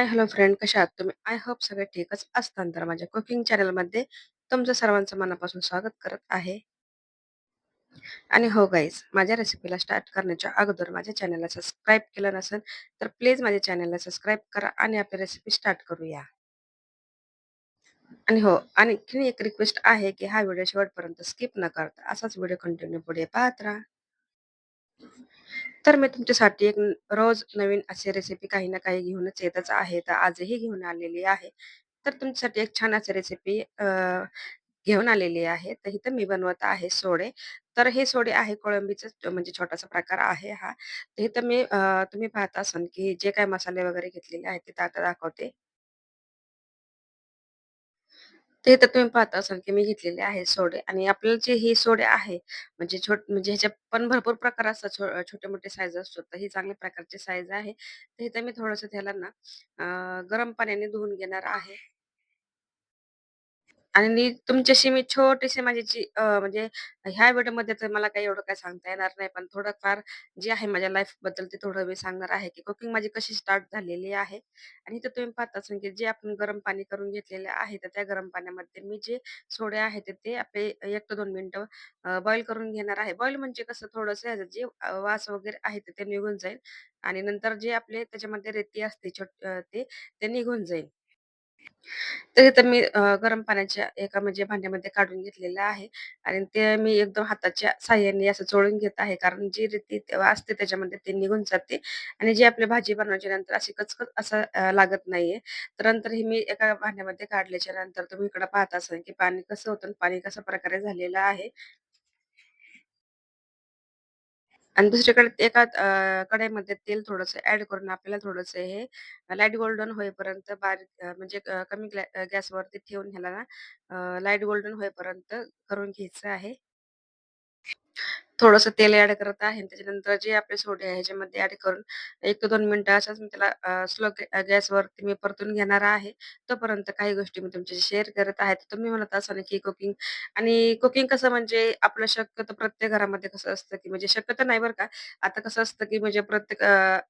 हाय, hello friend कशा आहात तुम्ही? आय होप सगळे ठीकच असताल. तर माझ्या कुकिंग चॅनलमध्ये तुमचं सर्वांचं मनापासून स्वागत करत आहे. आणि हो गाईज, माझ्या रेसिपीला स्टार्ट करण्याच्या अगोदर माझ्या चॅनलला सबस्क्राईब केलं नसेल, तर प्लीज माझ्या चॅनलला सबस्क्राईब करा आणि आपली रेसिपी स्टार्ट करूया. आणि हो, आणखीन एक रिक्वेस्ट आहे, की हा व्हिडिओ शेवटपर्यंत स्किप न करता असाच व्हिडिओ कंटिन्यू पुढे पाहत राहा. तर मी तुमच्यासाठी एक न रोज नवीन अशी रेसिपी काही ना काही घेऊनच येतच आहे. तर आजही घेऊन आलेली आहे. तर तुमच्यासाठी एक छान अशी रेसिपी अ, घेऊन आलेली आहे. तर इथं मी बनवत आहे सोडे. तर हे सोडे आहे कोळंबीचंच म्हणजे छोटासा प्रकार आहे हा. तर इथं मी अ, तुम्ही पाहत असाल, की जे काही मसाले वगैरे घेतलेले आहेत ते आता दाखवते. ते तर तुम्ही पाहत असाल, की मी घेतलेले आहे सोडे आणि आपल्याला जे हे सोडे आहे, म्हणजे छोट म्हणजे ह्याच्यात पण भरपूर प्रकार असतात. छो छोटे-मोठे साईज असतो तर ही चांगल्या प्रकारचे साईज आहे. तर इथं मी थोडंसं त्याला ना गरम पाण्याने धुवून घेणार आहे. आणि तुमच्याशी मी छोटीशी माझी जी अ, म्हणजे ह्या व्हिडिओमध्ये तर मला काही एवढं काही सांगता येणार नाही. पण थोडंफार जे आहे माझ्या लाईफबद्दल ते थोडं मी सांगणार आहे, की कुकिंग माझी कशी स्टार्ट झालेली आहे. आणि इथे तुम्ही पाहत असाल, की जे आपण गरम पाणी करून घेतलेले आहे, तर त्या गरम पाण्यामध्ये मी जे सोडे आहेत, तर ते आपले 1 ते 2 मिनिटं बॉईल करून घेणार आहे. बॉईल म्हणजे कसं थोडंसं ह्याचं जे अ, वास वगैरे आहे, तर ते निघून जाईल आणि नंतर जे आपले त्याच्यामध्ये रेती असते छोट अ, ते ते निघून जाईल. तर इथं मी अ, गरम पाण्याच्या एका म्हणजे भांड्यामध्ये काढून घेतलेलं आहे आणि ते मी एकदम हाताच्या साहाय्याने असं चोळून घेत आहे. कारण जी रेती तेव्हा असते त्याच्यामध्ये ते निघून जाते आणि जी आपली भाजी बनवायच्या नंतर अशी कचकच असं अ, लागत नाहीये. तर नंतर हे मी एका भांड्यामध्ये काढल्याच्या नंतर तुम्ही इकडं पाहत असाल, की पाणी कसं होतं आणि पाणी कशा प्रकारे झालेलं आहे. आणि दुसरीकडे एका अ, कढईमध्ये तेल थोडंसं ॲड करून आपल्याला थोडंसं हे लाइट गोल्डन होईपर्यंत बारीक अ, म्हणजे अ, कमी गॅ गॅसवरती ठेवून ह्याला ना अ, लाइट गोल्डन होईपर्यंत करून घ्यायचं आहे. थोडंसं तेल ऍड करत आहे आणि त्याच्यानंतर जे आपले सोडे आहे ह्याच्यामध्ये ऍड करून एक ते दोन मिनिटं असंच मी त्याला स्लो गॅसवरती मी परतून घेणार आहे. तोपर्यंत काही गोष्टी मी तुमच्याशी शेअर करत आहे. तर तुम्ही म्हणत असाल की कुकिंग आणि कुकिंग कसं म्हणजे आपलं शक्यतो प्रत्येक घरामध्ये कसं असतं की म्हणजे शक्यतो नाही बरं का. आता कसं असतं की म्हणजे प्रत्येक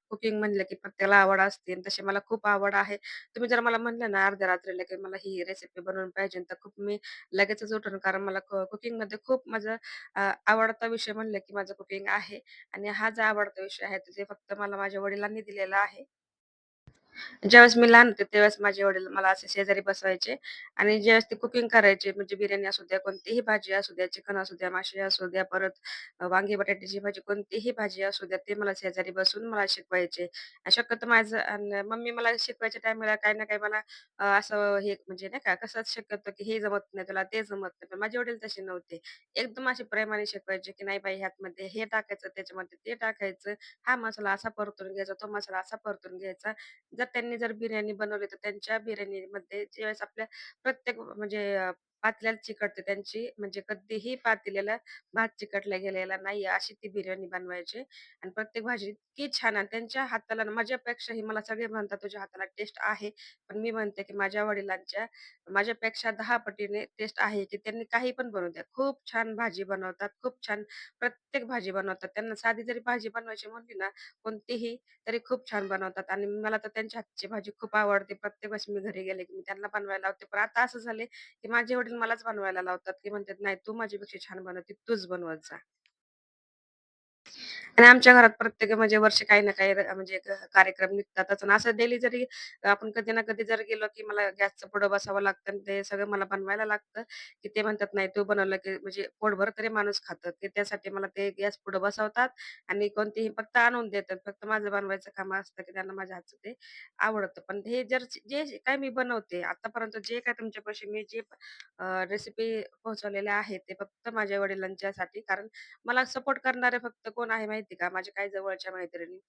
कुकिंग म्हणलं की प्रत्येकाला आवड असते आणि तशी मला खूप आवड आहे. तुम्ही जर मला म्हणलं ना अर्ध्या रात्रीला की मला ही रेसिपी बनवून पाहिजे, तर खूप मी लगेचच उठून कारण मला कुकिंगमध्ये खूप माझा आवडता विषय म्हणलं की माझं कुकिंग आहे आणि हा जो आवडता विषय आहे, तो ते फक्त मला माझ्या वडिलांनी दिलेला आहे. ज्यावेळेस मी लहान होते, त्यावेळेस माझे वडील मला असे शेजारी बसवायचे आणि ज्यावेळेस ते कुकिंग करायचे, म्हणजे बिर्याणी असू द्या, कोणतीही भाजी असू द्या, चिकन असू द्या, मासे असू द्या, परत अ, वांगी बटाट्याची भाजी, कोणतीही भाजी असू द्या, ते मला शेजारी बसून मला शिकवायचे. आणि शक्यतो माझं मम्मी मला शिकवायच्या टाईमाला काही ना काही मला अ, असं हे म्हणजे नाही का, कसं शक्यतो की हे जमत नाही तुला, ते जमत नाही. पण माझे वडील तसे नव्हते. एकदम असे प्रेमाने शिकवायचे, की "नाही बाई, ह्यातमध्ये हे टाकायचं, त्याच्यामध्ये ते टाकायचं, हा मसाला असा परतून घ्यायचा, तो मसाला असा परतून घ्यायचा." जर त्यांनी जर बिर्याणी बनवली, तर त्यांच्या बिर्याणीमध्ये ज्यावेळेस आपल्या प्रत्येक म्हणजे पातेल्याला चिकटते त्यांची म्हणजे कधीही पातेल्याला भात चिकटला गेलेला नाहीये, अशी ती बिर्याणी बनवायची आणि प्रत्येक भाजी इतकी छान आणि त्यांच्या हाताला ना माझ्यापेक्षाही मला सगळे म्हणतात, "तुझ्या हाताला टेस्ट आहे." पण मी म्हणते, की माझ्या वडिलांच्या माझ्यापेक्षा दहा पटीने टेस्ट आहे, की त्यांनी काही पण बनवू द्या. खूप छान भाजी बनवतात, खूप छान प्रत्येक भाजी बनवतात. त्यांना साधी जरी भाजी बनवायची म्हणली ना, कोणतीही तरी खूप छान बनवतात आणि मला तर त्यांच्या हातची भाजी खूप आवडते. प्रत्येक वेळेस मी घरी गेले, की मी त्यांना बनवायला लावते. पण आता असं झाले की माझे वडील मलाच बनवायला लावतात, की म्हणतात, "नाही, तू माझ्यापेक्षा छान बनवते, तूच बनवत जा." आणि आमच्या घरात प्रत्येक म्हणजे वर्ष काही ना काही म्हणजे कार्यक्रम निघतातच आणि असं डेली जरी आपण कधी ना कधी जर गेलो, की मला गॅसचं पुढं बसावं लागतं आणि ते सगळं मला बनवायला लागतं, की ते म्हणतात, "नाही, तू बनवलं की म्हणजे पोटभर तरी माणूस खातं." की त्यासाठी मला ते गॅस पुढं बसवतात आणि कोणतीही फक्त आणून देतात. फक्त माझं बनवायचं काम असतं, की त्यांना माझ्या हातचं ते आवडतं. पण हे जर जे काही मी बनवते आतापर्यंत जे काय तुमच्यापाशी मी जे रेसिपी पोहोचवलेल्या आहेत, ते फक्त माझ्या वडिलांच्यासाठी कारण मला सपोर्ट करणारे फक्त कोण आहे माहिती माहिती का? माझ्या काही जवळच्या मैत्रिणी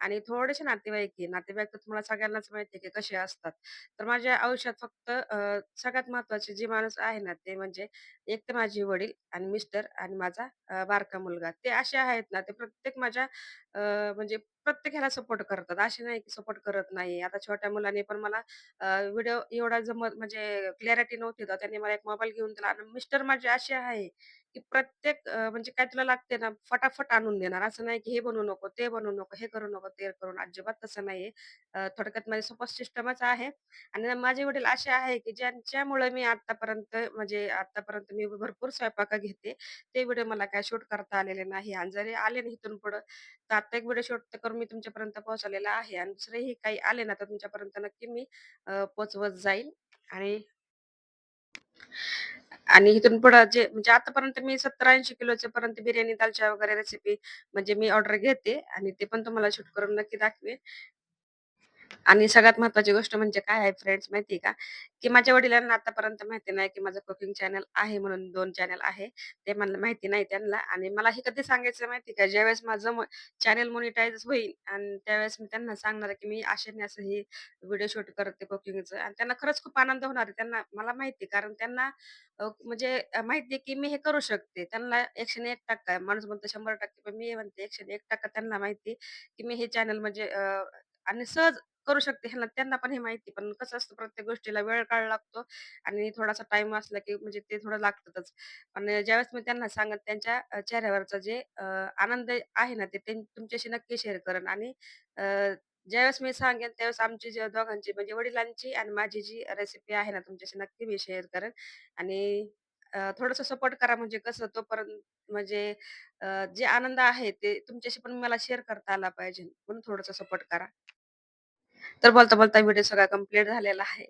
आणि थोडेसे नातेवाईक आहे. नातेवाईक तर तुम्हाला सगळ्यांनाच माहिती आहे की कसे असतात. तर माझ्या आयुष्यात फक्त अ, सगळ्यात महत्त्वाचे जे माणूस आहे ना, ते म्हणजे एक तर माझे वडील आणि मिस्टर आणि माझा अ, बारका मुलगा. ते असे आहेत ना, ते प्रत्येक माझ्या अ, म्हणजे प्रत्येक ह्याला सपोर्ट करतात. असे नाही की सपोर्ट करत नाही. आता छोट्या मुलाने पण मला व्हिडिओ एवढा जमत म्हणजे क्लॅरिटी नव्हती, तर त्यांनी मला एक मोबाईल घेऊन दिला आणि मिस्टर माझे असे आहे की प्रत्येक अ, म्हणजे काय तुला लागते ना, फटाफट आणून देणार. असं नाही की हे बनवू नको, ते बनवू नको, हे करू नको, ते करू नको. अजिबात तसं नाहीये. अ, थोडक्यात माझी सपोर्ट सिस्टमच आहे आणि माझे वडील असे आहे, की ज्यांच्यामुळे मी आत्तापर्यंत म्हणजे आत्तापर्यंत मी भरपूर स्वयंपाक घेते. ते व्हिडिओ मला काय शूट करता आलेले नाही आणि जरी आले ना इथून पुढं, तर आता एक व्हिडिओ शूट करून मी तुमच्यापर्यंत पोहोचवलेला आहे आणि दुसरेही काही आले ना, तर तुमच्यापर्यंत नक्की मी अ, पोहोचवत जाईल आणि आणि इथून पुढं जे म्हणजे आतापर्यंत मी 70-80 किलोच्या पर्यंत बिर्याणी, दालच्या वगैरे रेसिपी म्हणजे मी ऑर्डर घेते आणि ते पण तुम्हाला शूट करून नक्की दाखवेन. आणि सगळ्यात महत्त्वाची गोष्ट म्हणजे काय आहे फ्रेंड्स माहिती आहे का? की माझ्या वडिलांना आतापर्यंत माहिती नाही, की माझं कुकिंग चॅनल आहे म्हणून दोन चॅनल आहे. ते मला माहिती नाही त्यांना आणि मला हे कधी सांगायचं माहिती का? ज्यावेळेस माझं चॅनल मोनेटाईज होईल आणि त्यावेळेस मी त्यांना सांगणार आहे, की मी आशेने असं हे व्हिडिओ शूट करते कुकिंगचं आणि त्यांना खरंच खूप आनंद होणार आहे. त्यांना मला माहिती कारण त्यांना म्हणजे माहिती आहे, की मी हे करू शकते. त्यांना एकशे एक टक्का माणूस म्हणतो 100% पण मी म्हणते 101% त्यांना माहिती की मी हे चॅनल म्हणजे आणि सहज करू शकते. ह्यांना त्यांना पण हे माहिती पण कसं असतं प्रत्येक गोष्टीला वेळ काळ लागतो आणि थोडासा टाईम असला, की म्हणजे ते थोडं लागतातच. पण ज्यावेळेस मी त्यांना सांगेन त्यांच्या अ, चेहऱ्यावरचा जे अ, आनंद आहे ना, ते त्यां तुमच्याशी नक्की शेअर करेन आणि अ, ज्यावेळेस मी सांगेन त्यावेळेस आमची जे दोघांची म्हणजे वडिलांची आणि माझी जी रेसिपी आहे ना, तुमच्याशी नक्की मी शेअर करेन आणि अ, थोडंसं सपोर्ट करा म्हणजे कसं तोपर्यंत म्हणजे अ, जे आनंद आहे ते तुमच्याशी पण मला शेअर करता आला पाहिजे म्हणून थोडंसं सपोर्ट करा. तर बोलता-बोलता व्हिडिओ सगळा कंप्लीट झालेला आहे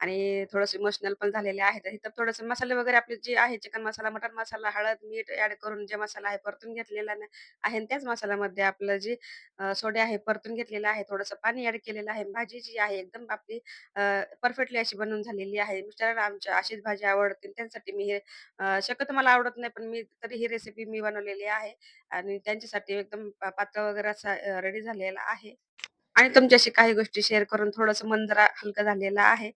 आणि थोडंसं इमोशनल पण झालेले आहे. तर इथं थोडंसं मसाले वगैरे आपले जे आहे चिकन मसाला, मटन मसाला, हळद, मीठ ऍड करून जे मसाला आहे परतून घेतलेला आहे आणि त्याच मसाल्यामध्ये आपलं जे सोडे आहे परतून घेतलेलं आहे. थोडंसं पाणी ऍड केलेलं आहे. भाजी जी आहे एकदम आपली परफेक्टली अशी बनवून झालेली आहे. मिस्टरांना आमच्या अशीच भाजी आवडते. त्यांच्यासाठी मी हे अ, शक्यतो मला आवडत नाही, पण मी तरी ही रेसिपी मी बनवलेली आहे आणि त्यांच्यासाठी एकदम पातळ वगैरे असा रेडी झालेला आहे. आणि तुमच्याशी काही गोष्टी शेअर करून थोडंसं मन जरा हलकं झालेलं आहे.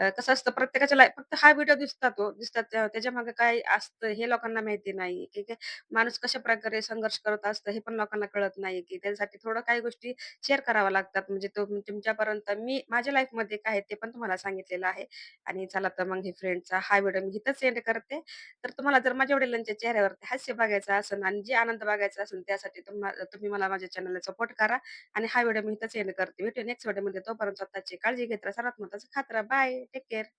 अ, कसं असतं प्रत्येकाच्या लाईफ फक्त हा व्हिडिओ दिसतात दिसतात त्या त्याच्यामागे काय असतं हे लोकांना माहिती नाही, की काय माणूस कशाप्रकारे संघर्ष करत असतं हे पण लोकांना कळत नाही, की त्यासाठी थोडं काही गोष्टी शेअर कराव्या लागतात. म्हणजे तो तुमच्यापर्यंत मी माझ्या लाईफमध्ये काय आहे ते पण तुम्हाला सांगितलेलं आहे. आणि चला तर मग हे फ्रेंडचा हा व्हिडिओ मी इथंच एंड करते. तर तुम्हाला जर माझ्या वडिलांच्या चेहऱ्यावरती हास्य बघायचं असेल आणि जे आनंद बघायचा असेल त्यासाठी तुम्हा तुम्ही मला माझ्या चॅनलला सपोर्ट करा. आणि हा व्हिडिओ मी इथंच एंड करते. भेटू नेक्स्ट व्हिडिओमध्ये. तोपर्यंत स्वतःची काळजी घेत राहा. सर्वात महत्वाचं खात्रा बाय. take care